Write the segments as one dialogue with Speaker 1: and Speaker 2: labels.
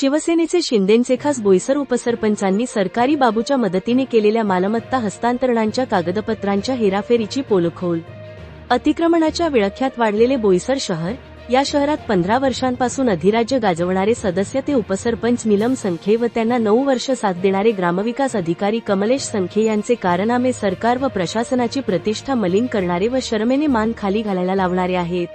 Speaker 1: शिवसेनेचे शिंदेचे खास बोईसर उपसरपंचांनी सरकारी बाबूच्या मदतीने केलेल्या मालमत्ता हस्तांतरणांच्या कागदपत्रांच्या हेराफेरीची पोलखोल. अतिक्रमणाच्या विळख्यात वाढलेले बोईसर शहर या शहरात पंधरा वर्षांपासून अधिराज्य गाजवणारे सदस्य ते उपसरपंच नीलम संखे व त्यांना नऊ वर्ष साथ देणारे ग्रामविकास अधिकारी कमलेश संखे यांचे कारनामे सरकार व प्रशासनाची प्रतिष्ठा मलिन करणारे व शरमेने मान खाली घालायला लावणारे आहेत.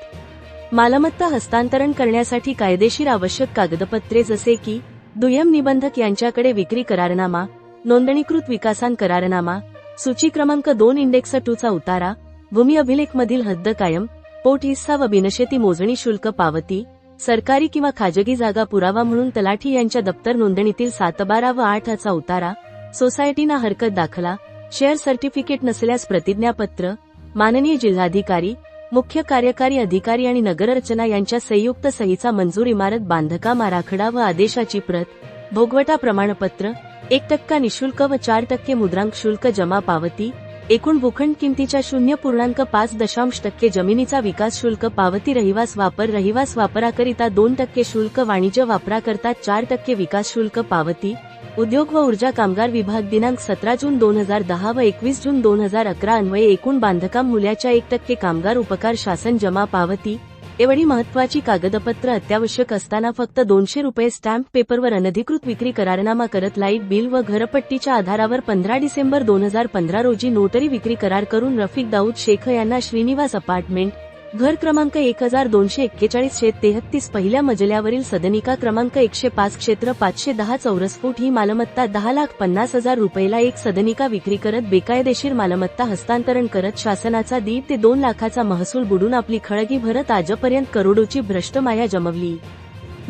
Speaker 1: मालमत्ता हस्तांतरण करण्यासाठी कायदेशीर आवश्यक कागदपत्रे जसे की दुय्यम निबंधक यांच्याकडे विक्री करारनामा नोंदणीकृत विकासान करारनामा सूची क्रमांक दोन इंडेक्स टूचा उतारा भूमी अभिलेखमधील हद्द कायम पोट हिस्सा व बिनशेती मोजणी शुल्क पावती सरकारी किंवा खाजगी जागा पुरावा म्हणून तलाठी यांच्या दप्तर नोंदणीतील सात बारा व आठचा उतारा सोसायटीना हरकत दाखला शेअर सर्टिफिकेट नसल्यास प्रतिज्ञापत्र माननीय जिल्हाधिकारी मुख्य कार्यकारी अधिकारी आणि नगररचना यांच्या संयुक्त सहीचा मंजूर इमारत बांधकाम आराखडा व आदेशाची प्रत भोगवटा प्रमाणपत्र एक टक्का निशुल्क व चार टक्के मुद्रांक शुल्क जमा पावती एकूण भूखंड किमतीच्या शून्य पूर्णांक पाच दशांश टक्के जमिनीचा विकास शुल्क पावती रहिवास वापर रहिवास वापराकरिता दोन टक्के शुल्क वाणिज्य वापराकरता चार टक्के विकास शुल्क पावती उद्योग व ऊर्जा कामगार विभाग दिनांक सतरा जून दोन हजार दहा व एकवीस जून दोन हजार अकरा अन्वये एकूण बांधकाम मूल्याच्या एक टक्के कामगार उपकार शासन जमा पावती एवढी महत्वाची कागदपत्र अत्यावश्यक असताना फक्त दोनशे रुपये स्टॅम्प पेपरवर अनधिकृत विक्री करारनामा करत लाइट बिल व घरपट्टीच्या आधारावर पंधरा डिसेंबर दोन हजार पंधरा रोजी नोटरी विक्री करार करून रफिक दाऊद शेख यांना श्रीनिवास अपार्टमेंट घर क्रमांक एक हजार दोनशे एक्केचाळीस शे तेहत्तीस पहिल्या मजल्यावरील सदनिका क्रमांक एकशे पाच क्षेत्र पाचशे दहा चौरस फूट ही मालमत्ता दहा लाख पन्नास हजार रुपयेला एक सदनिका विक्री करत बेकायदेशीर मालमत्ता हस्तांतरण करत शासनाचा दीड ते दोन लाखाचा महसूल बुडून आपली खळगी भरत आजपर्यंत करोडोची भ्रष्ट माया जमवली.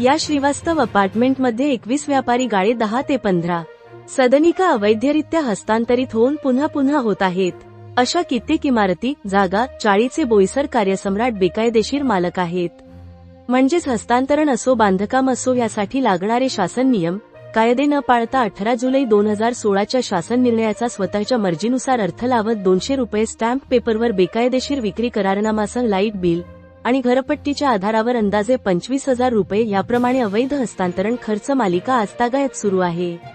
Speaker 1: या श्रीवास्तव अपार्टमेंटमध्ये एकवीस व्यापारी गाळे दहा ते पंधरा. सदनिका अवैधरित्या हस्तांतरित होऊन पुन्हा पुन्हा होत आहेत. अशा कित्येक इमारती जागा चाळीचे बोईसर कार्यसम्राट बेकायदेशीर मालक आहेत. म्हणजेच हस्तांतरण असो बांधकाम असो यासाठी लागणारे शासन नियम कायदे न पाळता अठरा जुलै दोन हजार सोळाच्या शासन निर्णयाचा स्वतःच्या मर्जीनुसार अर्थ लावत दोनशे रुपये स्टॅम्प पेपरवर बेकायदेशीर विक्री करारनामासह लाइट बिल आणि घरपट्टीच्या आधारावर अंदाजे पंचवीस हजार रुपये याप्रमाणे अवैध हस्तांतरण खर्च मालिका आजतागायत सुरू आहे.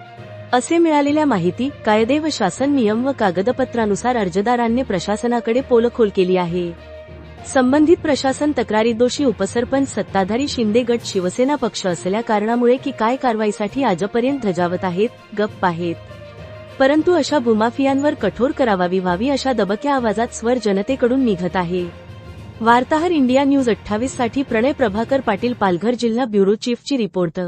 Speaker 1: असे मिळालेल्या माहिती कायदे व शासन नियम व कागदपत्रानुसार अर्जदारांनी प्रशासनाकडे पोलखोल केली आहे. संबंधित प्रशासन तक्रारी दोषी उपसरपंच सत्ताधारी शिंदे गट शिवसेना पक्ष असल्या कारणामुळे की काय कारवाईसाठी आजपर्यंत धजावत आहेत गप्प आहेत. परंतु अशा भूमाफियांवर कठोर करावावी व्हावी अशा दबक्या आवाजात स्वर जनतेकडून निघत आहे. वार्ताहर इंडिया न्यूज अठ्ठावीससाठी प्रणय प्रभाकर पाटील पालघर जिल्हा ब्युरो चीफची रिपोर्ट.